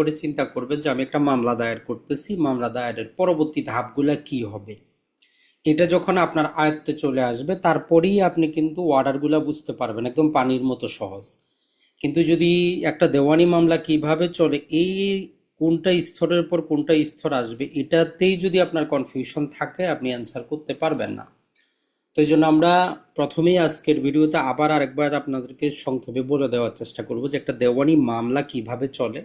করে চিন্তা করবে যে আমি একটা মামলা দায়ের করতেছি, মামলা দায়েরের পরবর্তী ধাপগুলো কি হবে? এটা যখন আপনার আয়ত্তে চলে আসবে, তারপরেই আপনি কিন্তু অর্ডারগুলো বুঝতে পারবেন, একদম পানির মতো সহজ। কিন্তু যদি একটা দেওয়ানি মামলা কীভাবে চলে, এই কোনটা স্তরের পর কোনটা স্তর আসবে, এটাতেই যদি আপনার কনফিউশন থাকে, আপনি অ্যান্সার করতে পারবেন না। তো এই জন্য আমরা প্রথমেই আজকের ভিডিওতে আবার আরেকবার আপনাদেরকে সংক্ষেপে বলে দেওয়ার চেষ্টা করব যে একটা দেওয়ানি মামলা কীভাবে চলে।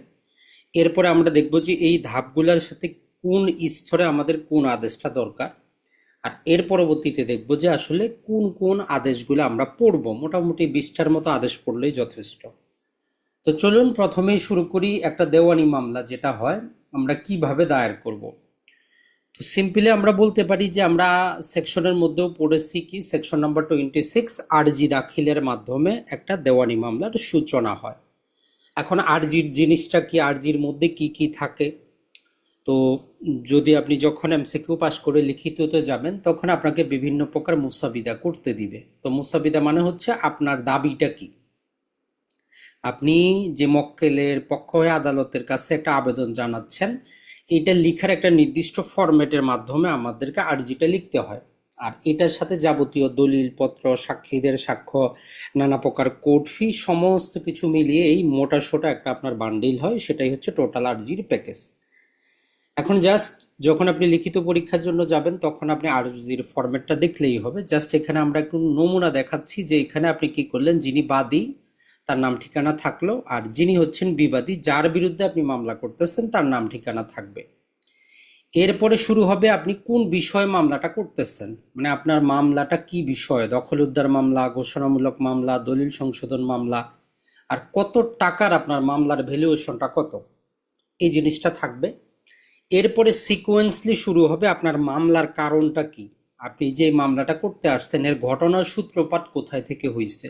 এরপরে আমরা দেখব যে এই ধাপগুলোর সাথে কোন স্তরে আমাদের কোন আদেশটা দরকার। আর এর পরবর্তীতে দেখব যে আসলে কোন কোন আদেশগুলো আমরা পড়ব। মোটামুটি বিশটার মতো আদেশ পড়লেই যথেষ্ট। তো চলুন প্রথমেই শুরু করি একটা দেওয়ানি মামলা, যেটা হয় আমরা কীভাবে দায়ের করব। তো সিম্পলি আমরা বলতে পারি যে আমরা সেকশনের মধ্যেও পড়েছি কি, সেকশন নাম্বার টোয়েন্টি সিক্স আরজি দাখিলের মাধ্যমে একটা দেওয়ানি মামলার সূচনা হয়। এখন আরজির জিনিসটা কি, আরজির মধ্যে কি কি থাকে? তো যদি আপনি যখন এমসিকিউ পাস করে লিখিততে যাবেন, তখন আপনাকে বিভিন্ন প্রকার মুসাবিদা করতে দিবে। তো মুসাবিদা মানে হচ্ছে আপনার দাবিটা কি? আপনি যে মক্কেলের পক্ষ হয়ে আদালতের কাছে একটা আবেদন জানাচ্ছেন, এটা লিখার একটা নির্দিষ্ট ফরম্যাটের মাধ্যমে আমাদেরকে আর্জিটা লিখতে হয়। আর এটার সাথে যাবতীয় দলিলপত্র, সাক্ষীদের সাক্ষ্য, নানা প্রকার কোর্ট ফি, সমস্ত কিছু মিলিয়ে এই মোটা সোটা একটা আপনার বান্ডিল হয়, সেটাই হচ্ছে টোটাল আর্জির প্যাকেজ। এখন জাস্ট যখন আপনি লিখিত পরীক্ষার জন্য যাবেন, তখন আপনি আরজির ফরম্যাটটা দেখলেই হবে। জাস্ট এখানে আমরা একটু নমুনা দেখাচ্ছি যে এখানে আপনি কি করলেন। যিনি বাদী, তার নাম ঠিকানা থাকল। আর যিনি হচ্ছেন বিবাদী, যার বিরুদ্ধে আপনি মামলা করতেছেন, তার নাম ঠিকানা থাকবে। এরপরে শুরু হবে আপনি কোন বিষয়ে মামলাটা করতেছেন? মানে আপনার মামলাটা কি বিষয়ে? দখল উদ্ধার মামলা, ঘোষণামূলক মামলা, দলিল সংশোধন মামলা, আর কত টাকার আপনার মামলার ভ্যালুয়েশনটা কত? এই জিনিসটা থাকবে। এরপরে সিকোয়েন্সলি শুরু হবে আপনার মামলার কারণটা কি? আপনি যে মামলাটা করতে আসছেন, এর ঘটনার সূত্রপাত কোথায় থেকে হয়েছে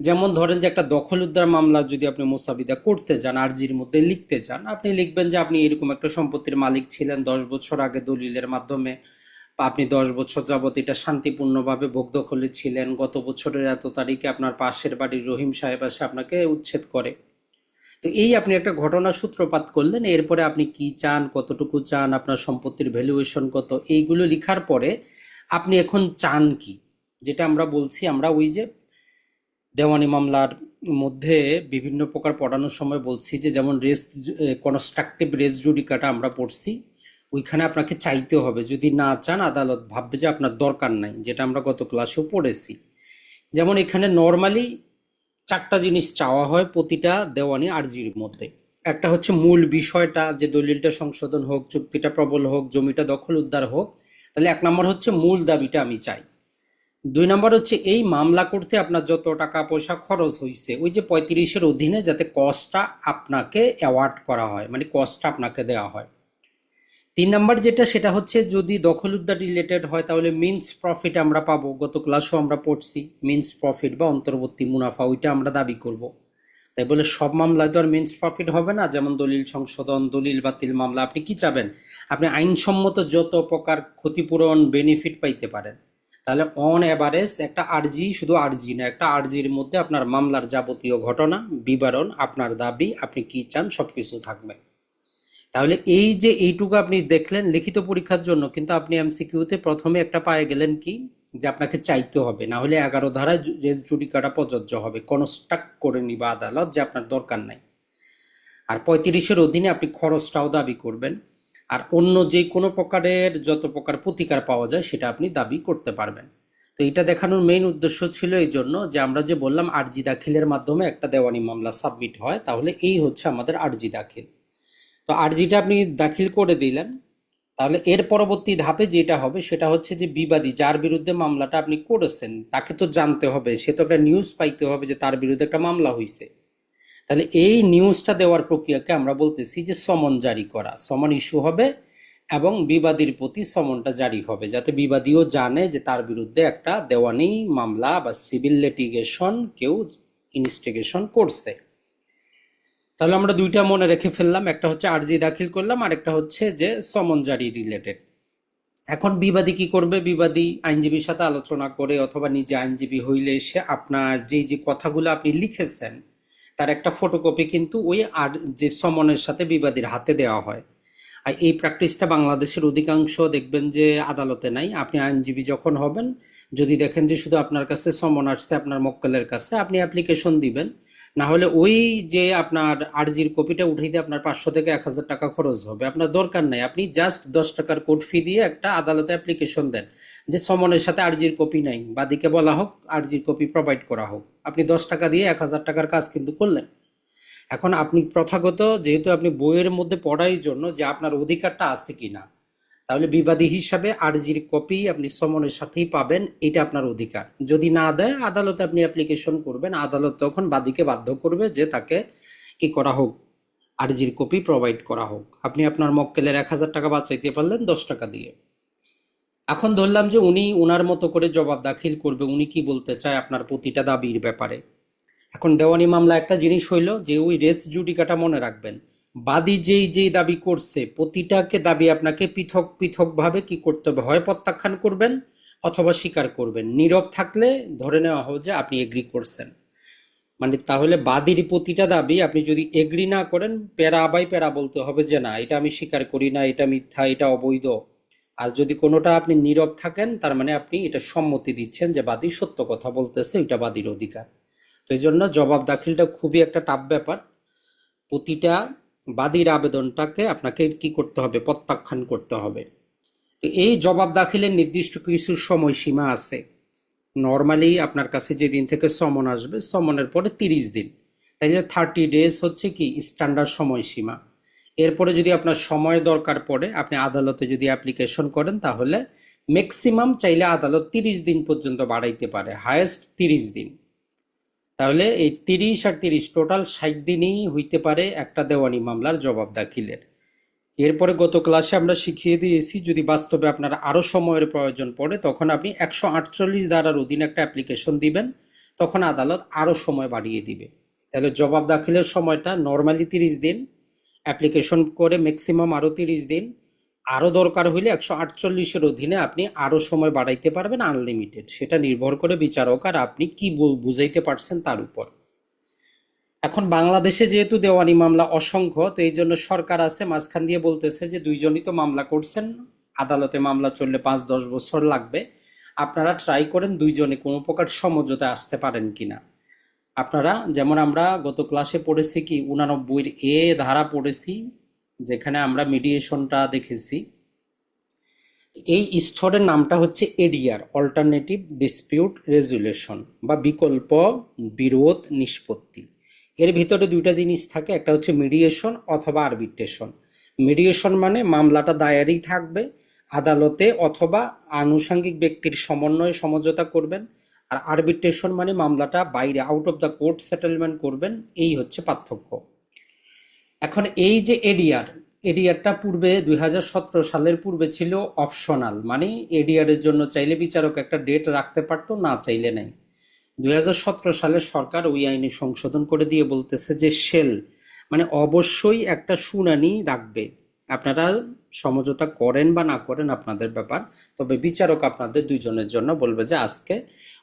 যেমন ধরেন যে একটা দখল উদ্ধার মামলা যদি আপনি মোসাবিদা করতে যান, আর্জির মধ্যে লিখতে চান আপনি লিখবেন যে আপনি এরকম একটা সম্পত্তির মালিক ছিলেন, দশ বছর আগে দলিলের মাধ্যমে। আপনি দশ বছর যাবত এটা শান্তিপূর্ণভাবে ভোগ দখলে ছিলেন, গত বছরের এত তারিখে আপনার পাশের বাড়ির রহিম সাহেব এসে আপনাকে উচ্ছেদ করে। তো এই আপনি একটা ঘটনার সূত্রপাত করলেন, এরপরে আপনি কি চান, কতটুকু চান, আপনার সম্পত্তির ভ্যালুয়েশন কত, এইগুলো লিখার পরে আপনি এখন চান কি? যেটা আমরা বলছি, আমরা ওই যে দেওয়ানি মামলার মধ্যে বিভিন্ন প্রকার পড়ানোর সময় বলছি যে, যেমন রেস কনস্ট্রাকটিভ রেস জুডিকাটা আমরা পড়ছি, ওইখানে আপনাকে চাইতে হবে। যদি না চান, আদালত ভাববে যে আপনার দরকার নাই, যেটা আমরা গত ক্লাসেও পড়েছি। যেমন এখানে নর্মালি চারটা জিনিস চাওয়া হয় প্রতিটা দেওয়ানি আর্জির মধ্যে। একটা হচ্ছে মূল বিষয়টা, যে দলিলটা সংশোধন হোক, চুক্তিটা প্রবল হোক, জমিটা দখল উদ্ধার হোক, তাহলে এক নম্বর হচ্ছে মূল দাবিটা আমি চাই। দুই নম্বর হচ্ছে এই মামলা করতে আপনার যত টাকা পয়সা খরচ হয়েছে ওই যে পঁয়ত্রিশের অধীনে যাতে কস্টটা আপনাকে অ্যাওয়ার্ড করা হয় মানে কস্টটা আপনাকে দেওয়া হয়। তিন নম্বর যেটা, সেটা হচ্ছে যদি দখল উদ্ধার রিলেটেড হয়, তাহলে মিন্স প্রফিট আমরা পাবো। গত ক্লাসও আমরা পড়ছি মিন্স প্রফিট বা অন্তর্বর্তী মুনাফা, ওইটা আমরা দাবি করব। তাই বলে সব মামলায় তো আর মিন্স প্রফিট হবে না, যেমন দলিল সংশোধন, দলিল বাতিল মামলা, আপনি কি চাবেন? আপনি আইনসম্মত যত প্রকার ক্ষতিপূরণ বেনিফিট পাইতে পারেন। তাহলে অন অ্যাভারেজ একটা আরজি শুধু আরজি না, একটা আরজির মধ্যে আপনার মামলার যাবতীয় ঘটনা, বিবরণ, আপনার দাবি, আপনি কি চান সব কিছু থাকবে। তাহলে এই যে এইটুকু আপনি দেখলেন লিখিত পরীক্ষার জন্য, কিন্তু আপনি এমসিকিউতে প্রথমে একটা পায়ে গেলেন কি? যে আপনাকে চাইতে হবে, না হলে এগারো ধারায় রেস জুডিকাটা প্রযোজ্য হবে কনস্ট্রাক্ট করে নিবা আদালত যে আপনার দরকার নাই। আর পঁয়ত্রিশের অধীনে আপনি খরচটাও দাবি করবেন। আর অন্য যে কোনো প্রকারের যত প্রকার প্রতিকার পাওয়া যায়, সেটা আপনি দাবি করতে পারবেন। তো এটা দেখানোর মেইন উদ্দেশ্য ছিল এই জন্য যে আমরা যে বললাম আরজি দাখিলের মাধ্যমে একটা দেওয়ানি মামলা সাবমিট হয়, তাহলে এই হচ্ছে আমাদের আরজি দাখিল। তো আরজিটা আপনি দাখিল করে দিলেন, তাহলে এর পরবর্তী ধাপে যেটা হবে, সেটা হচ্ছে যে বিবাদী যার বিরুদ্ধে মামলাটা আপনি করেছেন, তাকে তো জানতে হবে, সে তো একটা নিউজ পাইতে হবে যে তার বিরুদ্ধে একটা মামলা হয়েছে তাহলে এই নিউজটা দেওয়ার প্রক্রিয়াকে আমরা বলতেছি যে সমন জারি করা। সমন ইস্যু হবে এবং বিবাদীর প্রতি সমনটা জারি হবে, যাতে বিবাদীও জানে যে তার বিরুদ্ধে একটা দেওয়ানি মামলা বা সিভিল লিটিগেশন কেউ ইনভেস্টিগেশন করছে। তাহলে আমরা দুইটা মনে রেখে ফেললাম, একটা হচ্ছে আরজি দাখিল করলাম আর একটা হচ্ছে যে সমন জারি রিলেটেড এখন বিবাদী কি করবে? বিবাদী আইনজীবীর সাথে আলোচনা করে অথবা নিজে আইনজীবী হইলে সে আপনার যে যে কথাগুলো আপনি লিখেছেন তার একটা ফটোকপি কিন্তু ওই আর যে সমনের সাথে বিবাদীর হাতে দেওয়া হয়। আর এই প্র্যাকটিসটা বাংলাদেশের অধিকাংশ দেখবেন যে আদালতে নাই। আপনি আইনজীবী যখন হবেন, যদি দেখেন যে শুধু আপনার কাছে সমন আসছে, আপনার মক্কেলের কাছে, আপনি অ্যাপ্লিকেশন দিবেন। না হলে ওই যে আপনার আরজির কপিটা উঠাইতে আপনার পাঁচশো থেকে এক হাজার টাকা খরচ হবে। আপনার দরকার নাই। আপনি জাস্ট দশ টাকার কোর্ট ফি দিয়ে একটা আদালতে অ্যাপ্লিকেশন দেন যে সমনের সাথে আরজির কপি নাই। বাদিকে বলা হোক, আরজির কপি প্রোভাইড করা হোক। আপনি দশ টাকা দিয়ে এক হাজার টাকার কাজ কিন্তু করলেন। এখন আপনি প্রথাগত, যেহেতু আপনি বইয়ের মধ্যে পড়াই জন্য যে আপনার অধিকারটা আছে কিনা তাহলে বিবাদী হিসাবে আরজির কপি আপনি সমনের সাথেই পাবেন, এটা আপনার অধিকার। যদি না দেয়, আদালতে আপনি অ্যাপ্লিকেশন করবেন, আদালত তখন বাদীকে বাধ্য করবে যে তাকে কি করা হোক, আরজির কপি প্রোভাইড করা হোক। আপনি আপনার মক্কেলের এক হাজার টাকা বাঁচাইতে পারলেন দশ টাকা দিয়ে। এখন ধরলাম যে উনি উনার মতো করে জবাব দাখিল করবে, উনি কি বলতে চায় আপনার প্রতিটা দাবির ব্যাপারে। এখন দেওয়ানি মামলা একটা জিনিস হইল যে ওই রেস জুডিকাটা মনে রাখবেন। বাদী যেই যেই দাবি করছে, প্রতিটাকে দাবি আপনাকে পৃথক পৃথকভাবে কি করতে হবে? হয় প্রত্যাখ্যান করবেন অথবা স্বীকার করবেন। নীরব থাকলে ধরে নেওয়া হবে যে আপনি এগ্রি করছেন। মানে তাহলে বাদীর প্রতিটা দাবি আপনি যদি এগ্রি না করেন, প্যারা বাই প্যারা বলতে হবে যে না, এটা আমি স্বীকার করি না, এটা মিথ্যা, এটা অবৈধ। আর যদি কোনোটা আপনি নীরব থাকেন, তার মানে আপনি এটা সম্মতি দিচ্ছেন যে বাদী সত্য কথা বলতেছে, এটা বাদীর অধিকার। তো এই জন্য জবাব দাখিলটা খুবই একটা টাফ ব্যাপার। প্রতিটা বাদীর আবেদনটাকে আপনাকে কি করতে হবে? প্রত্যাখ্যান করতে হবে। তো এই জবাব দাখিলের নির্দিষ্ট কিছু সময়সীমা আছে। নর্মালি আপনার কাছে যেদিন থেকে সমন আসবে, সমনের পরে তিরিশ দিন। তাই তাইলে থার্টি ডেজ হচ্ছে কি স্ট্যান্ডার্ড সময়সীমা। এরপরে যদি আপনার সময় দরকার পড়ে, আপনি আদালতে যদি অ্যাপ্লিকেশন করেন, তাহলে ম্যাক্সিমাম চাইলে আদালত তিরিশ দিন পর্যন্ত বাড়াইতে পারে। হায়েস্ট তিরিশ দিন। তাহলে এই তিরিশ আর তিরিশ টোটাল ষাট দিনই হইতে পারে একটা দেওয়ানি মামলার জবাব দাখিলের। এরপরে গত ক্লাসে আমরা শিখিয়ে দিয়েছি, যদি বাস্তবে আপনার আরও সময়ের প্রয়োজন পড়ে, তখন আপনি একশো আটচল্লিশ ধারার অধীনে একটা অ্যাপ্লিকেশন দিবেন, তখন আদালত আরও সময় বাড়িয়ে দিবে। তাহলে জবাব দাখিলের সময়টা নর্মালি তিরিশ দিন অ্যাপ্লিকেশন করে ম্যাক্সিমাম আরও তিরিশ দিন আরও দরকার হইলে একশো আটচল্লিশের অধীনে আপনি আরও সময় বাড়াইতে পারবেন আনলিমিটেড সেটা নির্ভর করে বিচারক আর আপনি কি বুঝাইতে পারছেন তার উপর। এখন বাংলাদেশে যেহেতু দেওয়ানি মামলা অসংখ্য, তো এই জন্য সরকার আছে, মাঝখান দিয়ে বলতেছে যে দুইজনই তো মামলা করছেন, আদালতে মামলা চললে পাঁচ দশ বছর লাগবে। আপনারা ট্রাই করেন দুইজনে কোনো প্রকার সমঝোতা আসতে পারেন কিনা। আপনারা, যেমন আমরা গত ক্লাসে পড়েছি কি, উনানব্বইয়ের এ ধারা পড়েছি যেখানে আমরা মিডিয়েশনটা দেখেছি। এই স্তরের নামটা হচ্ছে এডিআর অল্টারনেটিভ ডিসপিউট রেজুলেশন বা বিকল্প বিরোধ নিষ্পত্তি। এর ভিতরে দুইটা জিনিস থাকে, একটা হচ্ছে মিডিয়েশন অথবা আরবিট্রেশন মিডিয়েশন মানে মামলাটা দায়েরই থাকবে, আদালতে অথবা আনুষঙ্গিক ব্যক্তির সমন্বয়ে সমঝোতা করবেন, আর আরবিট্রেশন মানে মামলাটা বাইরে out of the court settlement করবেন, এই হচ্ছে পার্থক্য। এখন এই যে এডিআর এডিআরটা পূর্বে দুই হাজার সতেরো সালের পূর্বে ছিল অপশনাল মানে এডিআর এর জন্য চাইলে বিচারক একটা ডেট রাখতে পারতো, না চাইলে নাই। দুই হাজার সতেরো সালে সরকার ওই আইনে সংশোধন করে দিয়ে বলতেছে যে সেল মানে অবশ্যই একটা শুনানি রাখবে আপনারা সমঝোতা করেন বা না করেন আপনাদের ব্যাপার, তবে বিচারক আপনাদের দুইজনের জন্য বলবে যে আজকে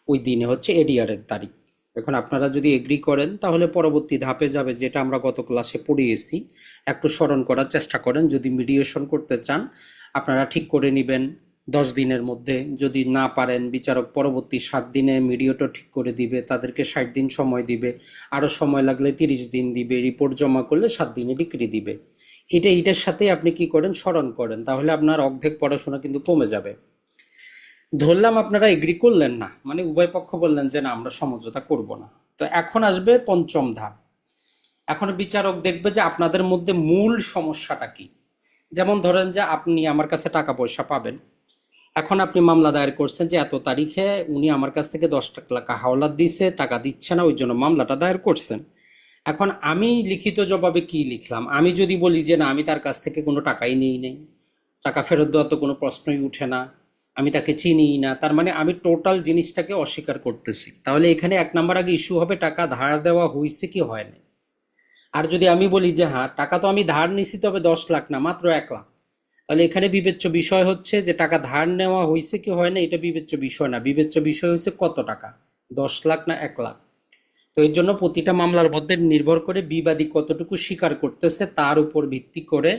ওই দিনে হচ্ছে এডিআর এর তারিখ। এখন আপনারা যদি এগ্রি করেন, তাহলে পরবর্তী ধাপে যাবে যেটা আমরা গত ক্লাসে পড়িয়েছি। একটু স্মরণ করার চেষ্টা করেন, যদি মিডিয়েশন করতে চান, আপনারা ঠিক করে নেবেন দশ দিনের মধ্যে। যদি না পারেন, বিচারক পরবর্তী সাত দিনে মিডিয়েটর ঠিক করে দিবে, তাদেরকে ষাট দিন সময় দিবে। আরও সময় লাগলে তিরিশ দিন দিবে রিপোর্ট জমা করলে সাত দিনে ডিগ্রি দিবে। এটা, এটার সাথে আপনি কি করেন? স্মরণ করেন, তাহলে আপনার অর্ধেক পড়াশোনা কিন্তু কমে যাবে। ধরলাম আপনারা এগ্রি করলেন না। মানে উভয় পক্ষ বললেন যে, না, আমরা সমঝোতা করব না। তো এখন আসবে পঞ্চম ধাপ। এখন বিচারক দেখবে যে, আপনাদের মধ্যে মূল সমস্যাটা কি? যেমন ধরেন যে, আপনি আমার কাছে টাকা পয়সা পাবেন। এখন আপনি মামলা দায়ের করছেন যে, এত তারিখে উনি আমার কাছ থেকে দশ টাকা হাওলাত দিছে, টাকা দিচ্ছে না, ওই জন্য মামলাটা দায়ের করছেন। এখন আমি লিখিত জবাবে কি লিখলাম? আমি যদি বলি যে, না, আমি তার কাছ থেকে কোনো টাকাই নেই নেই। টাকা ফেরত দেওয়া তো কোনো প্রশ্নই উঠে না। আমি তাকে চিনিই না, তার মানে আমি টোটাল জিনিসটাকে অস্বীকার করতেছি। তাহলে এখানে এক নাম্বার আগে ইস্যু হবে টাকা ধার দেওয়া হয়েছে কি হয় না আর যদি আমি বলি যে হ্যাঁ টাকা তো আমি ধার নিছি তবে দশ লাখ না, মাত্র এক লাখ। তাহলে এখানে বিবেচ্য বিষয় হচ্ছে যে টাকা ধার নেওয়া হয়েছে কি হয় না এটা বিবেচ্য বিষয় না। বিবেচ্য বিষয় হচ্ছে কত টাকা? দশ লাখ না এক লাখ? তো এর জন্য প্রতিটা মামলার মধ্যে নির্ভর করে বিবাদী কতটুকু স্বীকার করতেছে তার উপর ভিত্তি করে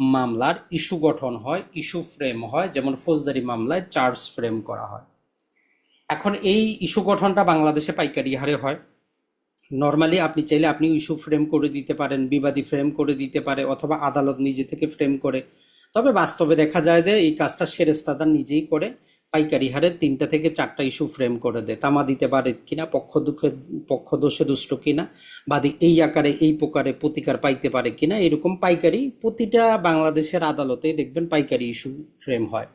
মামলার ইস্যু গঠন হয়, ইস্যু ফ্রেম হয়, যেমন ফৌজদারি মামলায় চার্জ ফ্রেম করা হয়। এখন এই ইস্যু গঠনটা বাংলাদেশে পাইকারি হারে হয়। নর্মালি আপনি চাইলে আপনি ইস্যু ফ্রেম করে দিতে পারেন, বিবাদী ফ্রেম করে দিতে পারে অথবা আদালত নিজে থেকে ফ্রেম করে। তবে বাস্তবে দেখা যায় যে এই কাজটা সেরেস্তাদার নিজেই করে। পাইকারি হারে তিনটা থেকে চারটা ইস্যু ফ্রেম করে দেয়। তামা দিতে পারে কিনা, পক্ষ দুঃখে, পক্ষ দোষে দুষ্ট কিনা বাদী এই আকারে, এই প্রকারে প্রতিকার পাইতে পারে কিনা, এরকম পাইকারি প্রতিটা বাংলাদেশের আদালতেই দেখবেন পাইকারি ইস্যু ফ্রেম হয়।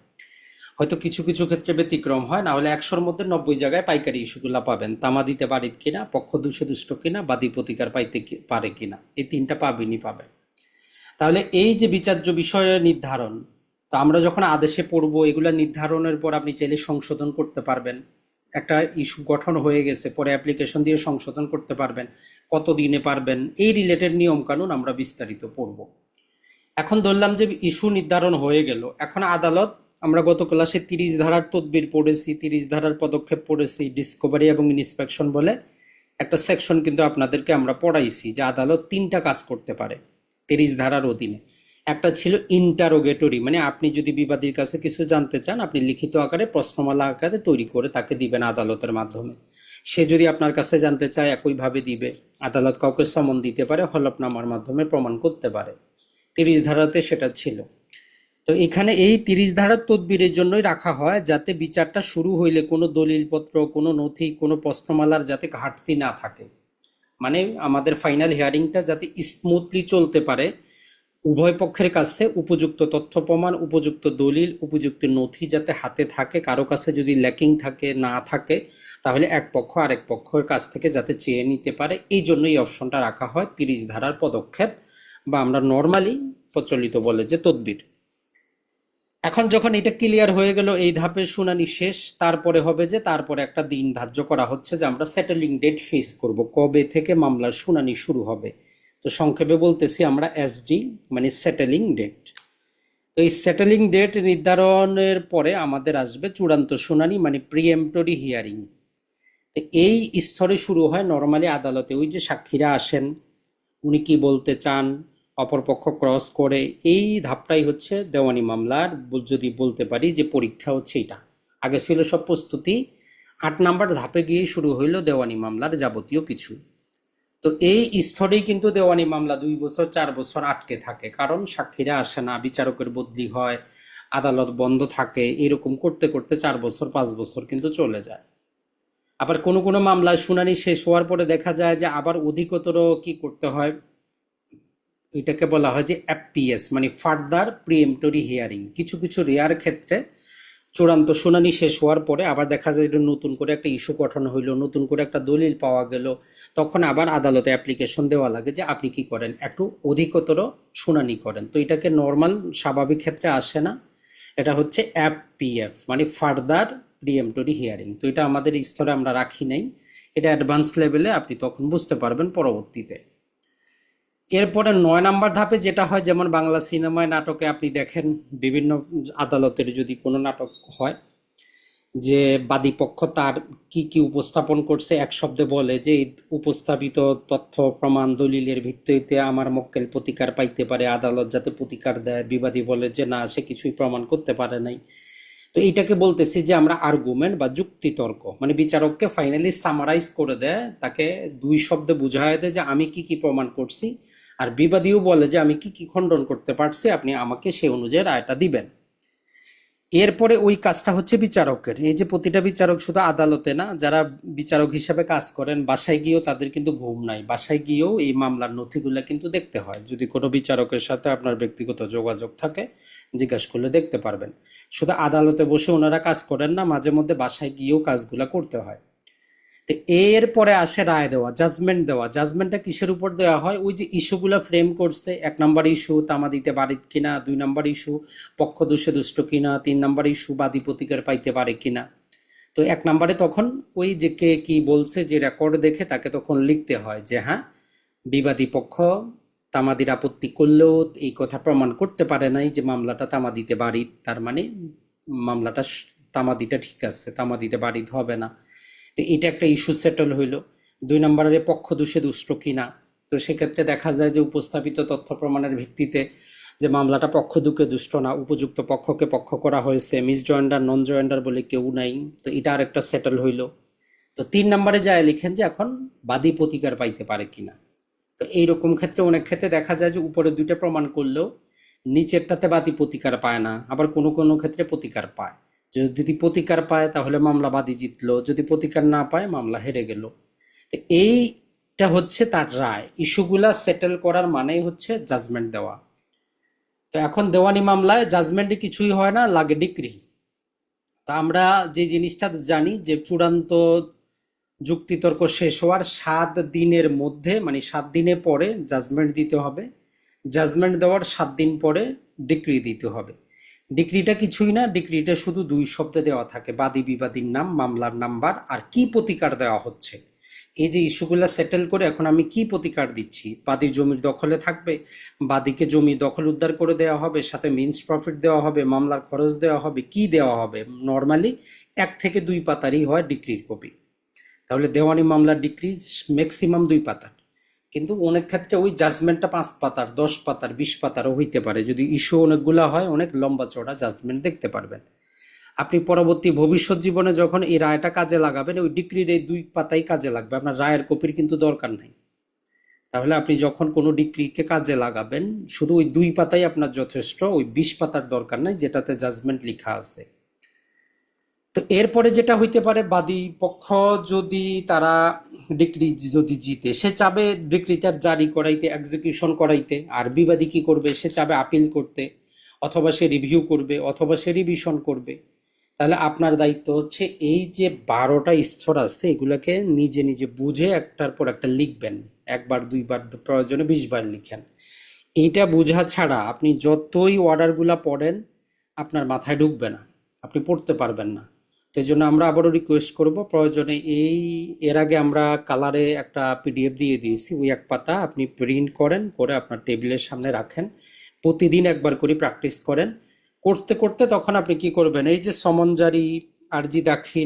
হয়তো কিছু কিছু ক্ষেত্রে ব্যতিক্রম হয়, না হলে একশোর মধ্যে নব্বই জায়গায় পাইকারি ইস্যুগুলা পাবেন। তামা দিতে পারে কিনা, পক্ষ দোষে দুষ্ট কিনা বাদী প্রতিকার পাইতে পারে কিনা, এই তিনটা পাবেনই পাবে তাহলে এই যে বিচার্য বিষয় নির্ধারণ তো আমরা যখন আদেশে পড়ব, এগুলো নির্ধারণের পর আপনি চাইলে সংশোধন করতে পারবেন। একটা ইস্যু গঠন হয়ে গেছে, পরে অ্যাপ্লিকেশন দিয়ে সংশোধন করতে পারবেন কত দিনে পারবেন, এই রিলেটেড নিয়ম কানুন আমরা বিস্তারিত পড়ব। এখন ধরলাম যে ইস্যু নির্ধারণ হয়ে গেল। এখন আদালত, আমরা গত ক্লাসে তিরিশ ধারার তদবির পড়েছি, তিরিশ ধারার পদক্ষেপ পড়েছি ডিসকভারি এবং ইন্সপেকশন বলে একটা সেকশন কিন্তু আপনাদেরকে আমরা পড়াইছি যে আদালত তিনটা কাজ করতে পারে, তিরিশ ধারার অধীনে। একটা ছিল ইন্টারোগেটরি মানে আপনি যদি বিবাদীর কাছে কিছু জানতে চান, আপনি লিখিত আকারে প্রশ্নমালা আকারে তৈরি করে তাকে দিবেন আদালতের মাধ্যমে। সে যদি আপনার কাছে জানতে চায়, একইভাবে দিবে। আদালত কাউকে সমন দিতে পারে, হলফনামার মাধ্যমে প্রমাণ করতে পারে। তিরিশ ধারাতে সেটা ছিল। তো এখানে এই তিরিশ ধারার তদবিরের জন্যই রাখা হয় যাতে বিচারটা শুরু হইলে কোনো দলিলপত্র, কোনো নথি, কোনো প্রশ্নমালার যাতে ঘাটতি না থাকে। মানে আমাদের ফাইনাল হিয়ারিংটা যাতে স্মুথলি চলতে পারে উভয় পক্ষের কাছে উপযুক্ত তথ্য প্রমাণ, উপযুক্ত দলিল, উপযুক্ত নথি যাতে হাতে থাকে, কারও কাছে যদি ল্যাকিং থাকে, না থাকে, তাহলে এক পক্ষ আরেক পক্ষের কাছ থেকে যাতে চেয়ে নিতে পারে। এই জন্য এই অপশনটা রাখা হয় তিরিশ ধারার পদক্ষেপ বা আমরা নর্মালি প্রচলিত বলে যে তদবির। এখন যখন এটা ক্লিয়ার হয়ে গেল, এই ধাপের শুনানি শেষ, তারপরে হবে যে তারপরে একটা দিন ধার্য করা হচ্ছে যে আমরা সেটেলিং ডেট ফেস করব, কবে থেকে মামলার শুনানি শুরু হবে। তো সংক্ষেপে বলতেছি আমরা এসডি মানে সেটেলিং ডেট তো এই সেটেলিং ডেট নির্ধারণের পরে আমাদের আসবে চূড়ান্ত শুনানি মানে প্রিএমটরি হিয়ারিং তো এই স্তরে শুরু হয় নর্মালি আদালতে। ওই যে সাক্ষীরা আসেন, উনি কি বলতে চান, অপরপক্ষ ক্রস করে, এই ধাপটাই হচ্ছে দেওয়ানি মামলার যদি বলতে পারি যে পরীক্ষা হচ্ছে এটা আগে ছিল সব প্রস্তুতি, আট নাম্বার ধাপে গিয়ে শুরু হইল দেওয়ানি মামলার যাবতীয় কিছু। তো এই স্তরেই কিন্তু দেওয়ানি মামলা দুই বছর, চার বছর আটকে থাকে। কারণ সাক্ষীরা আসে না, বিচারকের বদলি হয়, আদালত বন্ধ থাকে, এরকম করতে করতে চার বছর, পাঁচ বছর কিন্তু চলে যায়। আবার কোনো কোনো মামলায় শুনানি শেষ হওয়ার পরে দেখা যায় যে আবার অধিকতর কি করতে হয়? এটাকে বলা হয় যে এফপিএস মানে ফার্দার প্রিএমটরি হিয়ারিং কিছু কিছু রেয়ার ক্ষেত্রে চূড়ান্ত শুনানি শেষ হওয়ার পরে আবার দেখা যায় নতুন করে একটা ইস্যু গঠন হইল, নতুন করে একটা দলিল পাওয়া গেল। তখন আবার আদালতে অ্যাপ্লিকেশন দেওয়া লাগে যে আপনি কি করেন? একটু অধিকতর শুনানি করেন। তো এটাকে নর্মাল স্বাভাবিক ক্ষেত্রে আসে না। এটা হচ্ছে এফপিএফ মানে ফার্দার প্রিএমটরি হিয়ারিং তো এটা আমাদের স্তরে আমরা রাখি নাই। এটা অ্যাডভান্স লেভেলে আপনি তখন বুঝতে পারবেন পরবর্তীতে। এরপরে নয় নাম্বার ধাপে যেটা হয়, যেমন বাংলা সিনেমায় নাটকে আপনি দেখেন বিভিন্ন আদালতের যদি কোনো নাটক হয়, যে বাদী পক্ষ তার কি কি উপস্থাপন করছে, এক শব্দে বলে যে উপস্থাপিত তথ্য, প্রমাণ, দলিলের ভিত্তিতে আমার মক্কেল প্রতিকার পাইতে পারে, আদালত যাতে প্রতিকার দেয়। বিবাদী বলে যে, না, সে কিছুই প্রমাণ করতে পারে নাই। তো এইটাকে বলতেছি যে আমরা আর্গুমেন্ট বা যুক্তিতর্ক। মানে বিচারককে ফাইনালি সামারাইজ করে দেয়, তাকে দুই শব্দে বুঝায় দেয় যে আমি কি কি প্রমাণ করছি, আর বিবাদীও বলে যে আমি কি কি খণ্ডন করতে পারছি, আপনি আমাকে সে অনুযায়ী রায়টা দিবেন। এরপরে ওই কাজটা হচ্ছে বিচারকের। এই যে প্রতিটা বিচারক শুধু আদালতে না, যারা বিচারক হিসাবে কাজ করেন, বাসায় গিয়েও তাদের কিন্তু ঘুম নাই। বাসায় গিয়েও এই মামলার নথিগুলো কিন্তু দেখতে হয়। যদি কোনো বিচারকের সাথে আপনার ব্যক্তিগত যোগাযোগ থাকে, জিজ্ঞাসা করলে দেখতে পারবেন। শুধু আদালতে বসে ওনারা কাজ করেন না, মাঝে মধ্যে বাসায় গিয়েও কাজগুলো করতে হয়। তো এরপরে আসে রায় দেওয়া জাজমেন্ট দেওয়া। জাজমেন্টটা কিসের উপর দেওয়া হয়? ওই যে ইস্যুগুলো ফ্রেম করছে, এক নম্বর ইস্যু তামা দিতে বাড়ি কিনা, দুই নম্বর ইস্যু পক্ষ দোষে দুষ্ট কিনা, তিন নম্বর ইস্যু বাদী প্রতিকার পাইতে পারে কিনা। তো এক নম্বরে তখন ওই যে কে কি বলছে, যে রেকর্ড দেখে তাকে তখন লিখতে হয় যে হ্যাঁ বিবাদী পক্ষ, তামাদির আপত্তি করলেও এই কথা প্রমাণ করতে পারে নাই যে মামলাটা তামাদিতে বাড়িত। তার মানে মামলাটা তামাদিটা ঠিক আছে, তামাদিতে বাড়িত হবে না। তো এটা একটা ইস্যু সেটেল হইল। দুই নম্বরে পক্ষ দোষে দুষ্ট কিনা। তো সেক্ষেত্রে দেখা যায় যে উপস্থাপিত তথ্য প্রমাণের ভিত্তিতে যে মামলাটা পক্ষ দুকে দুষ্ট না, উপযুক্ত পক্ষকে পক্ষ করা হয়েছে মিস জয়েন্ডার নন জয়েন্ডার বলে কেউ নাই। তো এটা আরেকটা সেটেল হইল। তো তিন নম্বরে যায় লিখেন যে এখন বাদী প্রতিকার পাইতে পারে কিনা। তো এইরকম ক্ষেত্রে অনেক ক্ষেত্রে দেখা যায় যে উপরে দুইটা প্রমাণ করলেও নিচেরটাতে বাদী প্রতিকার পায় না, আবার কোনো কোনো ক্ষেত্রে প্রতিকার পায়। যদি প্রতিকার পায়, তাহলে মামলা বাদী জিতলো। যদি প্রতিকার না পায়, মামলা হেরে গেল। তো এইটা হচ্ছে তার রায়। ইস্যুগুলা সেটেল করার মানেই হচ্ছে জাজমেন্ট দেওয়া। তো এখন দেওয়ানি মামলায় জাজমেন্টে কিছুই হয় না, লাগে ডিক্রি। তা আমরা যে জিনিসটা জানি যে চূড়ান্ত যুক্তিতর্ক শেষ হওয়ার সাত দিনের মধ্যে মানে সাত দিনে পরে জাজমেন্ট দিতে হবে। জাজমেন্ট দেওয়ার সাত দিন পরে ডিক্রি দিতে হবে। ডিক্রিটা কিছুই না ডিক্রিটা শুধু দুই শব্দে দেওয়া থাকে। বাদী বিবাদীর নাম, মামলার নাম্বার আর কি প্রতিকার দেওয়া হচ্ছে। এই যে ইস্যুগুলো সেটেল করে এখন আমি কি প্রতিকার দিচ্ছি? বাদী জমির দখলে থাকবে, বাদীকে জমি দখল উদ্ধার করে দেওয়া হবে, সাথে মিন্স প্রফিট দেওয়া হবে, মামলার খরচ দেওয়া হবে, কি দেওয়া হবে? নর্মালি এক থেকে দুই পাতারই হয় ডিক্রির কপি তাহলে দেওয়ানি মামলার ডিক্রি ম্যাক্সিমাম দুই পাতার। কিন্তু অনেক ক্ষেত্রে ওই জাজমেন্টটা পাঁচ পাতার, দশ পাতার, বিশ পাতারও হইতে পারে। যদি ইস্যু অনেকগুলা হয়, অনেক লম্বা চড়া জাজমেন্ট দেখতে পারবেন। আপনি পরবর্তী ভবিষ্যৎ জীবনে যখন এই রায়টা কাজে লাগাবেন, ওই ডিক্রির এই দুই পাতাই কাজে লাগবে। আপনার রায়ের কপির কিন্তু দরকার নাই। তাহলে আপনি যখন কোনো ডিক্রিকে কাজে লাগাবেন, শুধু ওই দুই পাতাই আপনার যথেষ্ট, ওই বিশ পাতার দরকার নাই, যেটাতে জাজমেন্ট লেখা আছে। তো এরপরে যেটা হইতে পারে, বাদী পক্ষ যদি তারা ডিক্রি যদি জিতে, সে চাবে ডিক্রিটার জারি করাইতে এক্সিকিউশন করাইতে, আর বিবাদী কি করবে? সে চাবে আপিল করতে, অথবা সে রিভিউ করবে, অথবা সে রিভিশন করবে। তাহলে আপনার দায়িত্ব হচ্ছে এই যে বারোটা স্তর আছে, এগুলোকে নিজে নিজে বুঝে একটার পর একটা লিখবেন। একবার, দুইবার, প্রয়োজনে বিশবার লিখেন। এইটা বোঝা ছাড়া আপনি যতই অর্ডারগুলা পড়েন, আপনার মাথায় ঢুকবে না। আপনি পড়তে পারবেন না। তো জন্য আমরা আবারও রিকোয়েস্ট করব, প্রয়োজনে এই, এর আগে আমরা কালারে একটা পিডিএফ দিয়ে দিয়েছি, ওই এক পাতা আপনি প্রিন্ট করেন, করে আপনার টেবিলের সামনে রাখেন, প্রতিদিন একবার করে প্র্যাকটিস করেন, করতে করতে তখন আপনি কি করবেন, এই যে সমনজারি আর আরজি দাখিল